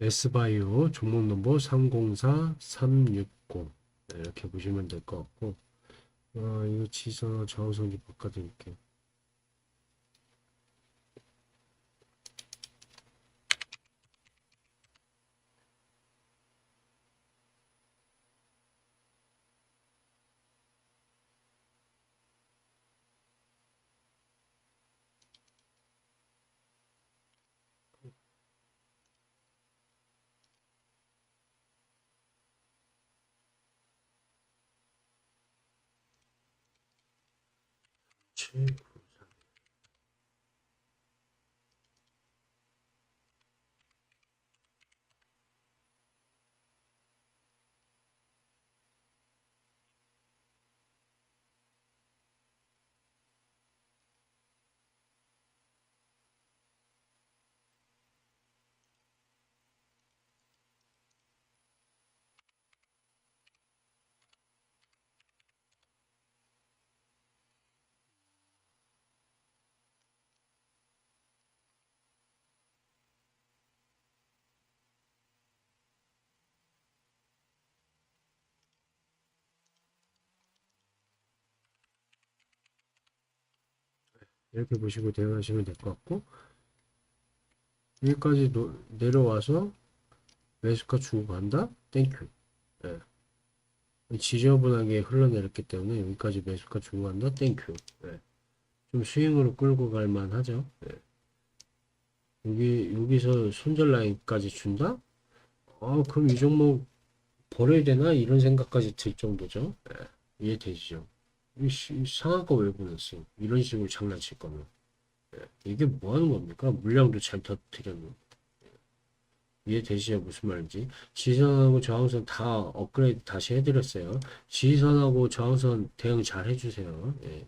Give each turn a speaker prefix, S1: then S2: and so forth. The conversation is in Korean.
S1: S바이오 종목 넘버 304360 네, 이렇게 보시면 될 것 같고 아, 이거 지선 좌우선 좀 바꿔드릴게요. 칠, 이렇게 보시고 대응하시면 될 것 같고 여기까지 노- 내려와서 매수가 주고 간다? 땡큐 예. 지저분하게 흘러내렸기 때문에 여기까지 매수가 주고 간다? 땡큐 예. 좀 스윙으로 끌고 갈 만하죠? 예. 여기 여기서 손절 라인까지 준다? 아 그럼 이 종목 버려야 되나? 이런 생각까지 들 정도죠? 예. 이해되시죠 이 시- 상한가 왜 보냈어? 이런 식으로 장난칠 거면. 예, 이게 뭐 하는 겁니까? 물량도 잘 터뜨렸는데. 예. 이해 되시죠? 무슨 말인지. 지선하고 저항선 다 업그레이드 다시 해드렸어요. 지선하고 저항선 대응 잘 해주세요. 예.